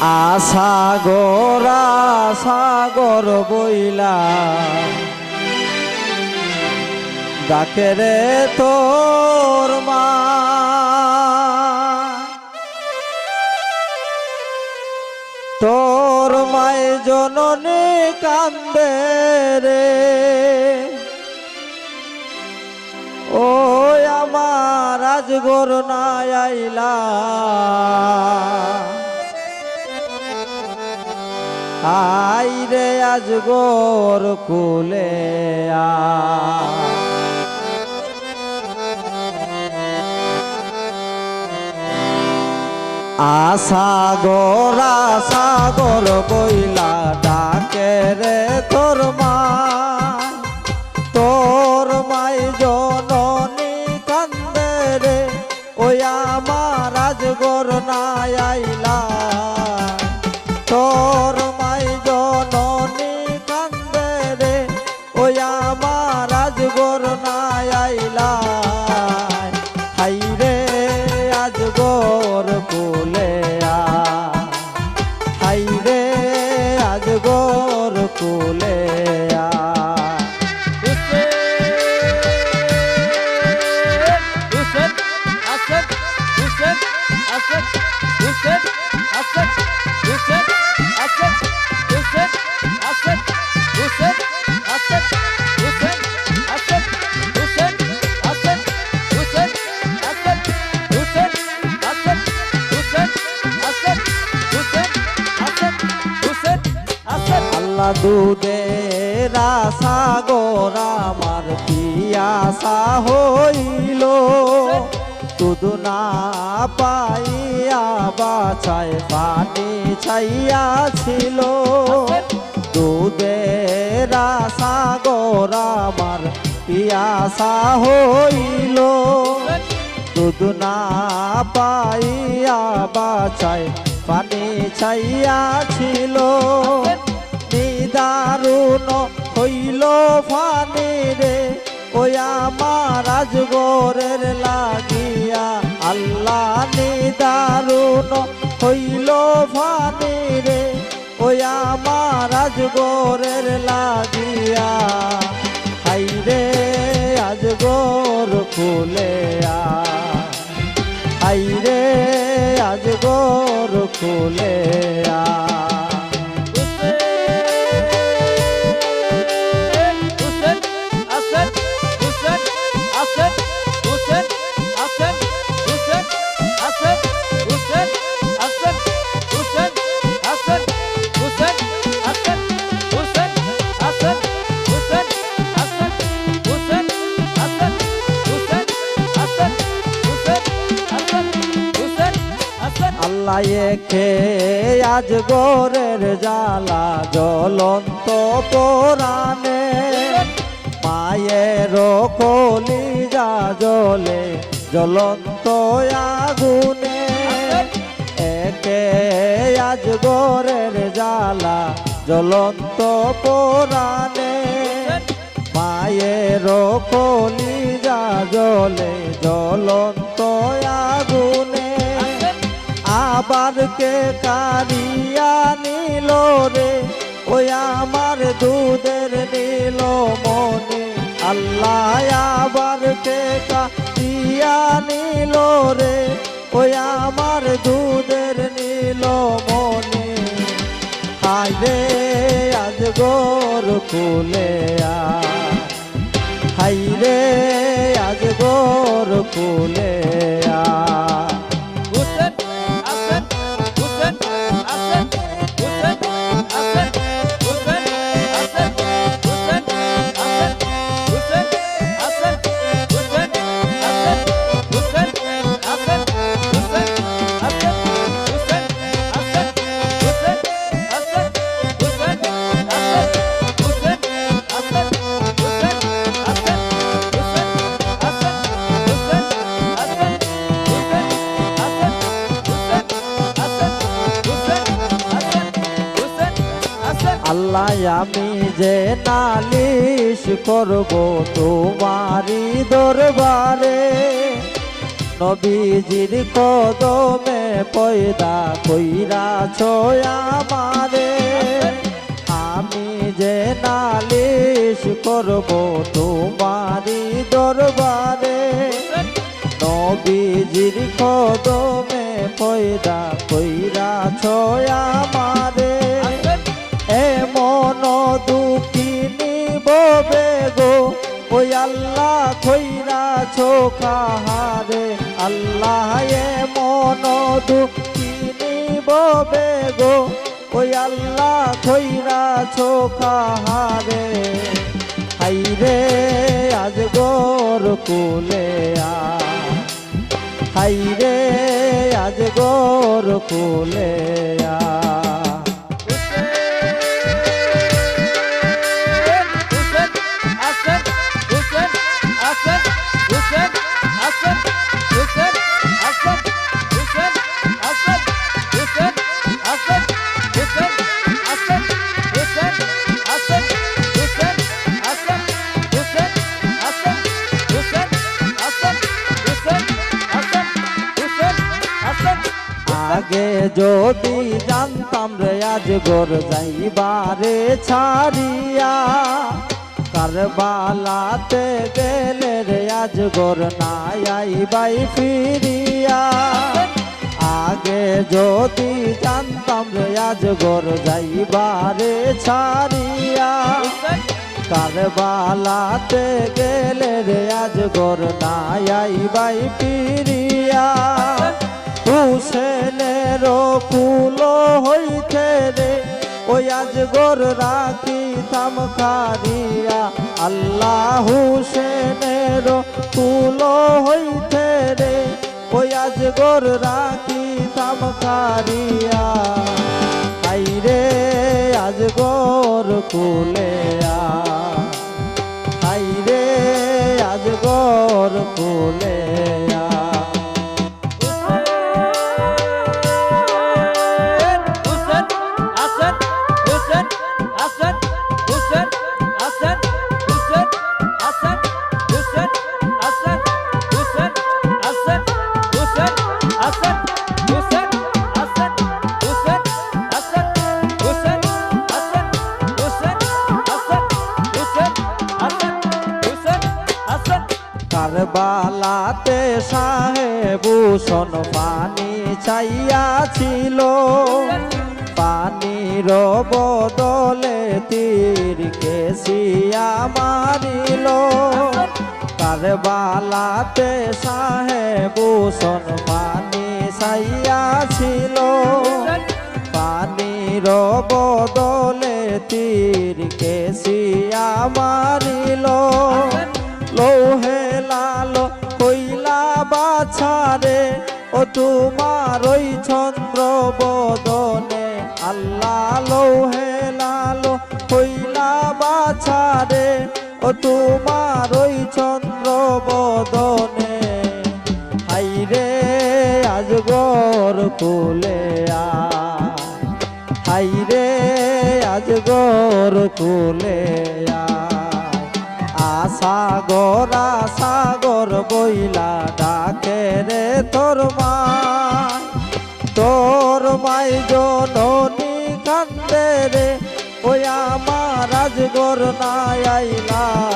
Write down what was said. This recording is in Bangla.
আসাগর সাগর বইলা। ডাকে রে তোর মা। তোর মায় জননী কান্দে রে। ও আমার আজগর নাই আইলা। আইরে আজ গোর কুলে আশা গোরা সাগর দুধের সাগর আমার পিয়াসা হইল। তুদু না পাইয়া বাছায় পানি ছাইয়াছিল দুধের সাগর আমার পিয়াসা হইল। দুধ না পাইয়া বাছায় পানি ছাইয়াছিল নিদারুণ হইল ফানি রে। ওই আমার রাজগরের লাগিয়া আল্লাহ নিদারুণ হইল ফানি রে। ওই আমার রাজগরের লাগিয়া। হাই রে আজগর খুলে আ হাই রে আজগর খুলে আ একে আজ গোরের জ্বালা জ্বলন্ত কোরআনে মায়ের কলি যা জ্বলে জ্বলন্ত আগুনে। একে আজ গোরের জ্বালা জ্বলন্ত কোরআনে মায়ের কলি যা জ্বলে জ্বলন্ত আবার কে কারিয়া নিল রে? ওই আমার দুধের নীল মনে। আল্লাহ আবার কে কারিয়া নিল রে? ওই আমার দুধের নীল মনে। হাই রে, আজ গোর কুলে হাই রে, আজ গোর কুলে আ। যে নালিশ করব তোমারি দরবারে। নবীজির কদমে পয়দা কইরা ছয়া মারে আমি যে নালিশ করব তোমারি দরবারে। নবীজির কদমে পয়দা কইরা ছয়া মারে আল্লাহ খৈরা ছোখাহারে আল্লাহ এমন দুঃখিনী ববে গো ওই আল্লাহ খৈরা ছোখাহারে হাইরে আজ গোর কুলে আ। হাইরে আজ গোর কুলে আ। যদি জানতাম রে আজ গোর যাইবারে ছাড়িয়া, কারবালাতে গেলে রে আজ গোর নাই আইবাই ফিরিয়া। আগে যদি জানতাম রে আজ গোর যাইবারে ছাড়িয়া, কারবালাতে গেলে রে আজ গোর নাই আইবাই ফিরিয়া। আজ গোর রাখি থাম খারিয়া আল্লাহ হুসেনের ফুল হইতে রে। আজ গোর রাখি থাম খারিয়া হাইরে আজ গোর কুলেয়া। হাইরে আজ গোর কুলেয়া। কারবালাতে সাহেবুসন পানি চাইয়াছিল পানির বদলে তীর কেসিয়া মারিল। কারবালাতে সাহেবুসন পানি চাইয়াছিল পানির বদলে তীর কেসিয়া মারিল তোমার ওই চন্দ্র বদনে আল্লাহ লৌহে লাল কইলা বাছারে, ও তোমার ওই চন্দ্র বদনে। হাইরে আজ গর কুলে হাইরে আজ গর কুলে সাগর সাগর বইলা ডাকে রে তোর মা তোর মাই জননী কান্দে রে ওয়া মা রাজগর নাই আইলা।